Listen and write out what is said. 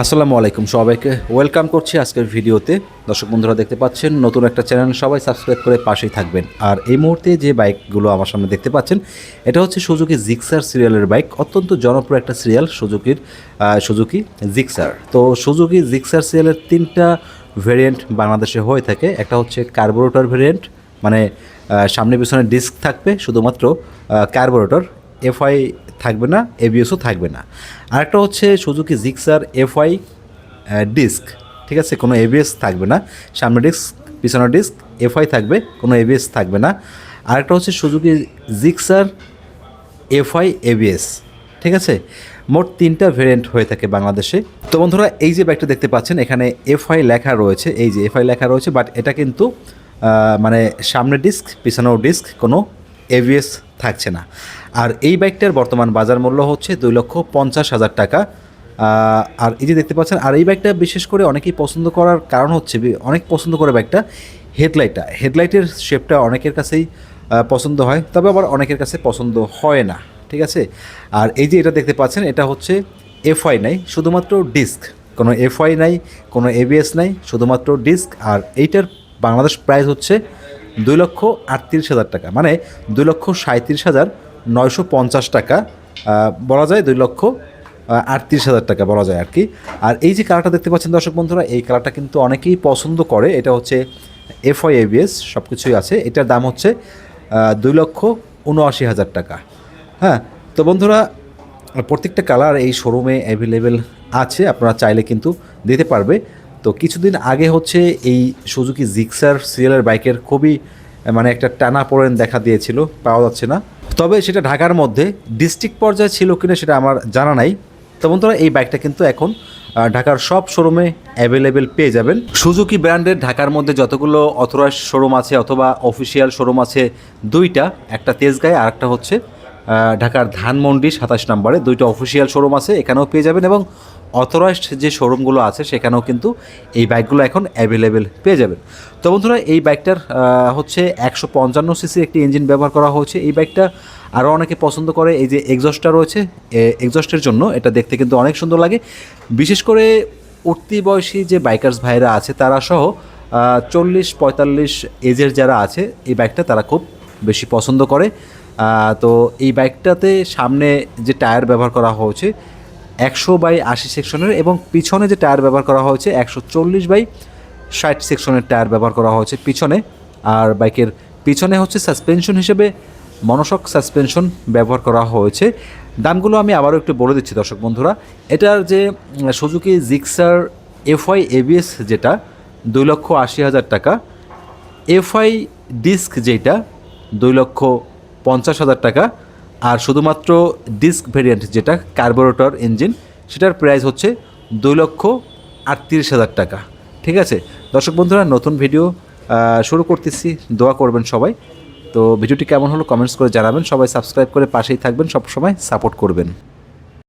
আসসালামু আলাইকুম সবাইকে। ওয়েলকাম করছি আজকের ভিডিওতে। দর্শক বন্ধুরা দেখতে পাচ্ছেন, নতুন একটা চ্যানেল সবাই সাবস্ক্রাইব করে পাশেই থাকবেন। আর এই মুহূর্তে যে বাইকগুলো আমার সামনে দেখতে পাচ্ছেন, এটা হচ্ছে সুজুকি জিক্সার সিরিয়ালের বাইক অত্যন্ত জনপ্রিয় একটা সিরিয়াল সুজুকির সুজুকি জিক্সার তো সুজুকি জিক্সার সিরিয়ালের তিনটা ভেরিয়েন্ট বাংলাদেশে হয়ে থাকে। একটা হচ্ছে কার্বোরেটর ভেরিয়েন্ট মানে সামনে পিছনে ডিস্ক থাকবে, শুধুমাত্র কার্বোরেটর এফআই থাকবে না এবিএসও থাকবে না। আরেকটা হচ্ছে সুজুকি জিক্সার এফআই ডিস্ক ঠিক আছে? কোনো এবিএস থাকবে না। সামনে ডিস্ক পিছনের ডিস্ক এফআই থাকবে, কোনো এবিএস থাকবে না। আরেকটা হচ্ছে সুজুকি জিক্সার এফআই এবিএস ঠিক আছে? মোট তিনটা ভেরিয়েন্ট হয়ে থাকে বাংলাদেশে। তো বন্ধুরা, এই যে ব্যাগটা দেখতে পাচ্ছেন, এখানে এফআই লেখা রয়েছে। এই যে এফআই লেখা রয়েছে বাট এটা কিন্তু মানে সামনে ডিস্ক পিছনেও ডিস্ক কোনো এভিএস থাকছে না। আর এই বাইকটার বর্তমান বাজার মূল্য হচ্ছে দুই লক্ষ পঞ্চাশ হাজার টাকা। আর এই যে দেখতে পাচ্ছেন, আর এই বাইকটা বিশেষ করে অনেকেই পছন্দ করার কারণ হচ্ছে অনেক পছন্দ করে বাইকটা, হেডলাইটটা। হেডলাইটের শেপটা অনেকের কাছেই পছন্দ হয়, তবে আবার অনেকের কাছে পছন্দ হয় না, ঠিক আছে? আর এই যে এটা দেখতে পাচ্ছেন, এটা হচ্ছে এফআই নাই, শুধুমাত্র ডিস্ক। কোনো এফআই নাই, কোনো এবিএস নাই, শুধুমাত্র ডিস্ক। আর এইটার বাংলাদেশ প্রাইস হচ্ছে দুই লক্ষ আটত্রিশ হাজার টাকা মানে দুই লক্ষ সাঁত্রিশ হাজার নয়শো পঞ্চাশ টাকা বলা যায় দুই লক্ষ আটত্রিশ হাজার টাকা বলা যায় আর কি। আর এই যে কালারটা দেখতে পাচ্ছেন দর্শক বন্ধুরা, এই কালারটা কিন্তু অনেকেই পছন্দ করে। এটা হচ্ছে এফআই এবিএস সব কিছুই আছে। এটার দাম হচ্ছে দুই লক্ষ উনআশি হাজার টাকা। হ্যাঁ তো বন্ধুরা, প্রত্যেকটা কালার এই শোরুমে অ্যাভেলেবেল আছে, আপনারা চাইলে কিন্তু দিতে পারবে। তো কিছুদিন আগে হচ্ছে এই সুজুকি জিক্সার সিরিয়ালের বাইকের খুবই মানে একটা টানা পড়েন দেখা দিয়েছিল, পাওয়া যাচ্ছে না। তবে সেটা ঢাকার মধ্যে ডিস্ট্রিক্ট পর্যায়ে ছিল কিনা সেটা আমার জানা নাই। তো বন্ধুরা, এই বাইকটা কিন্তু এখন ঢাকার সব শোরুমে অ্যাভেলেবেল পেয়ে যাবেন। সুজুকি ব্র্যান্ডের ঢাকার মধ্যে যতগুলো অথরাইজ শোরুম আছে অথবা অফিসিয়াল শোরুম আছে, দুইটা, একটা তেজগাঁয়ে আর একটা হচ্ছে ঢাকার ধানমন্ডি সাতাশ নম্বরে। দুইটা অফিসিয়াল শোরুম আছে, এখানেও পেয়ে যাবেন এবং অথরাইজড যে শোরুমগুলো আছে, সেখানেও কিন্তু এই বাইকগুলো এখন অ্যাভেলেবেল পেয়ে যাবেন। তো বন্ধুরা, এই বাইকটার হচ্ছে একশো পঞ্চান্ন সিসি একটি ইঞ্জিন ব্যবহার করা হয়েছে। এই বাইকটা আরও অনেকে পছন্দ করে। এই যে এক্সস্টটা রয়েছে এক্সস্টের জন্য এটা দেখতে কিন্তু অনেক সুন্দর লাগে। বিশেষ করে উঠতি বয়সী যে বাইকার্স ভাইরা আছে, তারা সহ চল্লিশ পঁয়তাল্লিশ এজের যারা আছে, এই বাইকটা তারা খুব বেশি পছন্দ করে। তো এই বাইকটাতে সামনে যে টায়ার ব্যবহার করা হয়েছে একশো বাই আশি সেকশনের এবং পিছনে যে টায়ার ব্যবহার করা হয়েছে, একশো চল্লিশ বাই ষাট সেকশনের টায়ার ব্যবহার করা হয়েছে পিছনে। আর বাইকের পিছনে হচ্ছে সাসপেনশন হিসেবে মনসক সাসপেনশন ব্যবহার করা হয়েছে। দামগুলো আমি আবারও একটু বলে দিচ্ছি দর্শক বন্ধুরা। এটার যে সুজুকি জিক্সার এফআই এবিএস যেটা, দুই লক্ষ আশি হাজার টাকা। এফআই ডিস্ক যেটা, দুই লক্ষ পঞ্চাশ হাজার টাকা। আর শুধুমাত্র ডিস্ক ভেরিয়েন্ট যেটা কার্বোরেটর ইঞ্জিন, সেটার প্রাইস হচ্ছে দুই লক্ষ আটত্রিশ হাজার টাকা। ঠিক আছে? দর্শক বন্ধুরা, নতুন ভিডিও শুরু করতেছি। দোয়া করবেন সবাই। তো ভিডিওটি কেমন হলো কমেন্টস করে জানাবেন। সবাই সাবস্ক্রাইব করে পাশেই থাকবেন। সবসময় সাপোর্ট করবেন।